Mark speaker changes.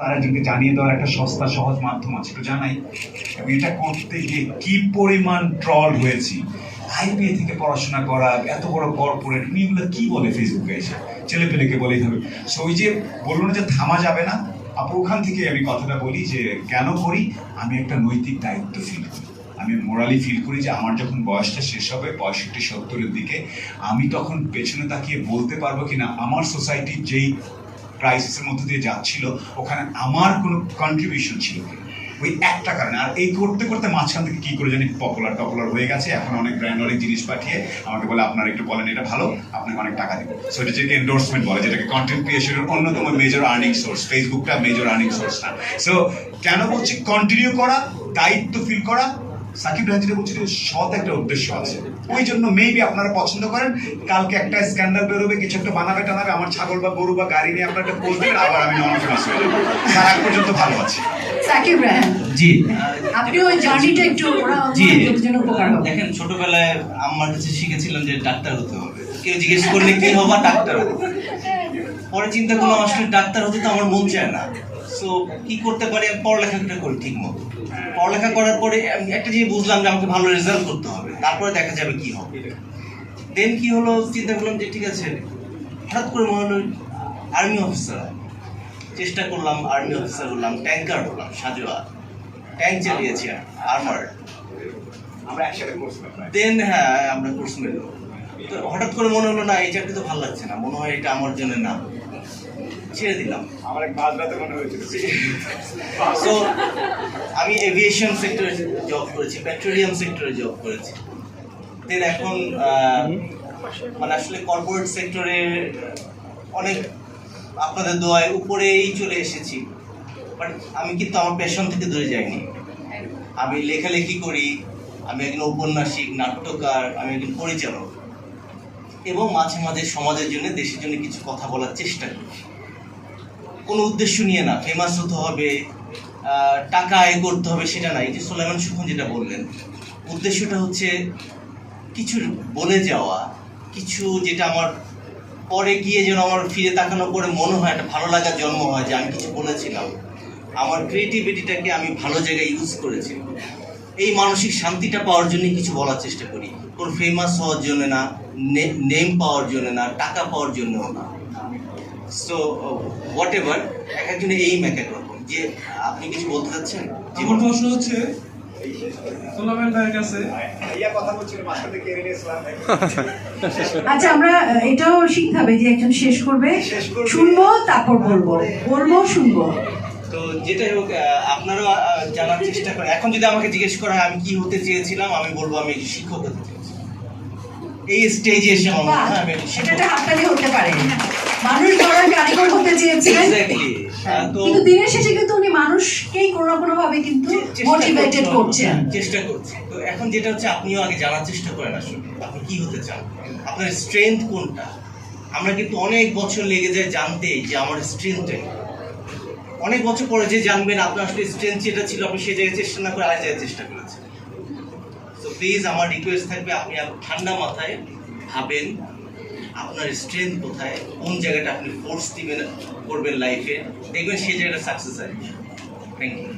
Speaker 1: তার একজনকে জানিয়ে দেওয়ার একটা সস্তা, সহজ মাধ্যম আছে। একটু জানাই এবং এটা করতে গিয়ে কি পরিমাণ ট্রল হয়েছি? আইবিএ থেকে পড়াশোনা করা, এত বড় কর্পোরেট এগুলো কি বলে ফেসবুকে এসে? ছেলে পেলেকে বলেই হবে। সো ওই যে বলল না যে থামা যাবে না, আপু, ওখান থেকে আমি কথাটা বলি যে, কেন করি? আমি একটা নৈতিক দায়িত্ব ফিল করি। আমি মোরালি ফিল করি যে, আমার যখন বয়সটা শেষ হবে, পঁয়ষট্টি, সত্তরের দিকে, আমি তখন পেছনে তাকিয়ে বলতে পারব কিনা? আমার সোসাইটির যেই ক্রাইসিসের মধ্যে দিয়ে যাচ্ছিল, ওখানে আমার কোনো কন্ট্রিবিউশন ছিল ওই একটা কারণে। আর এই করতে করতে মাঝখান থেকে কি করে জানি পপুলার টপুলার হয়ে গেছে, এখন অনেক ব্র্যান্ড অনেক জিনিস পাঠিয়ে আমাকে বলে, আপনারা একটু বলেন, এটা ভালো, আপনাকে অনেক টাকা দিব। সো এটা যেটাকে এন্ডোর্সমেন্ট বলে, যেটাকে কন্টেন্ট ক্রিয়েশনের অন্যতম মেজর আর্নিং সোর্স ফেসবুকটা মেজর আর্নিং সোর্স না। সো কেন বলছি কন্টিনিউ করা, দায়িত্ব ফিল করা সাকিব রায় যেটা বলছিল সৎ একটা উদ্দেশ্য আছে। ওই জন্য মেবি আপনারা পছন্দ করেন কালকে একটা স্ক্যান্ডাল বেরোবে কিছু একটা বানাবে টানাবে আমার ছাগল বা গরু বা গাড়ি নিয়ে আপনার একটা পোস্ট দেবেন আবার আমি নন ফেমাস হয়ে যাব। আগ পর্যন্ত ভালো আছে।
Speaker 2: সাকিব রায়হান
Speaker 3: জি।
Speaker 2: আপনি ওই জার্নিটা একটু ওরা
Speaker 3: জি।
Speaker 2: জন্য উপকার হবে।
Speaker 3: দেখেন ছোটবেলায় আমার কাছে শিখেছিলাম যে ডাক্তার হতে হবে। কেউ জিজ্ঞেস করলে কি হবা ডাক্তার হব। পরে চিন্তা করলাম আসলে ডাক্তার হতে তো আমার মন চায় না। সো কি করতে পারি? আমি পড়ালেখাটা করি ঠিক মতো পড়ালেখা করার পরে আমি একটা জিনিস বুঝলাম যে আমাকে ভালো রেজাল্ট করতে হবে। তারপরে দেখা যাবে কি হবে। দেন কি হলো? চিন্তা করলাম যে ঠিক আছে হঠাৎ করে মনে হলো আর্মি অফিসার চেষ্টা করলাম আর্মি অফিসার হলাম ট্যাঙ্কার হলাম সাজোয়া ট্যাঙ্ক চালিয়েছি আর্মার দেন হ্যাঁ আমরা কোর্স মেলো তো হঠাৎ করে মনে হলো না এই চাকরি তো ভালো লাগছে না। মনে হয় এটা আমার জন্য না। ছেড়ে দিলাম।
Speaker 1: আমার এক মাঝরাতে মনে হয়েছিল।
Speaker 3: সো আমি এভিয়েশন সেক্টরে জব করেছি পেট্রোলিয়াম সেক্টরে জব করেছি। দেন এখন মানে আসলে কর্পোরেট সেক্টরে অনেক আপনাদের দোয়ায় উপরেই চলে এসেছি। বাট আমি কিন্তু আমার পেশন থেকে দূরে যাইনি। আমি লেখালেখি করি আমি একজন ঔপন্যাসিক নাট্যকার আমি একজন পরিচালক। এবং মাঝে মাঝে সমাজের জন্য, দেশের জন্য কিছু কথা বলার চেষ্টা করি। কোনো উদ্দেশ্য নিয়ে না ফেমাস হতে হবে টাকা আয় করতে হবে সেটা না, এই যে সোলাইমান সুখন যেটা বললেন। উদ্দেশ্যটা হচ্ছে কিছু বলে যাওয়া, কিছু যেটা আমার পরে গিয়ে যেন আমার ফিরে তাকানোর পরে মনে হয়, একটা ভালো লাগার জন্ম হয় যে আমি কিছু বলেছিলাম। আমার ক্রিয়েটিভিটিটাকে আমি ভালো জায়গায় ইউজ করেছি। এই মানসিক শান্তিটা পাওয়ার জন্য কিছু বলার চেষ্টা করি। কোন ফেমাস হওয়ার জন্য না নেম পাওয়ার জন্য না টাকা পাওয়ার জন্যও না। সো হোয়াট এভার এক একজনের এইম এক এক রকম। যে আপনি কিছু বলতে চাচ্ছেন?
Speaker 4: আমার প্রশ্ন হচ্ছে
Speaker 2: আচ্ছা আমরা এটাও শিখতে হবে যে একজন শেষ করবে
Speaker 1: শেষ করবে।
Speaker 2: শুনব তারপর বলব। বলব শুনব।
Speaker 3: তো যেটাই হোক আপনারাও জানার চেষ্টা করেন। এখন যদি আমাকে জিজ্ঞেস করা হয় আমি কি হতে চেয়েছিলাম আমি বলব আমি শিক্ষক হতে চেয়েছিলাম। এই স্টেজে এসে আমি
Speaker 2: হতে পারে। মানুষ গড়ার কারিগর হতে চেয়েছিলেন
Speaker 3: তো
Speaker 2: কিন্তু দিনের শেষে কিন্তু উনি মানুষকেই কোনো না কোনো ভাবে কিন্তু মোটিভেটেড করছেন।
Speaker 3: চেষ্টা করছি তো এখন যেটা হচ্ছে আপনিও আগে জানার চেষ্টা করেন আসলে আপনি কি হতে চান? আপনার স্ট্রেংথ কোনটা? আমরা কিন্তু অনেক বছর লেগে যায় জানতে যে আমার স্ট্রেংথটা অনেক বছর পরে যে জানবেন আপনার আসলে স্ট্রেন্থ যেটা ছিল, আপনি সেই জায়গায় চেষ্টা না করে আর জায়গায় চেষ্টা করেছেন। তো প্লিজ আমার রিকোয়েস্ট থাকবে, আপনি ঠান্ডা মাথায় ভাবেন আপনার স্ট্রেংথ কোথায়, কোন জায়গাটা আপনি ফোর্স দিবেন, করবেন লাইফে দেখবেন সেই জায়গাটা সাকসেস আসবে থ্যাংক ইউ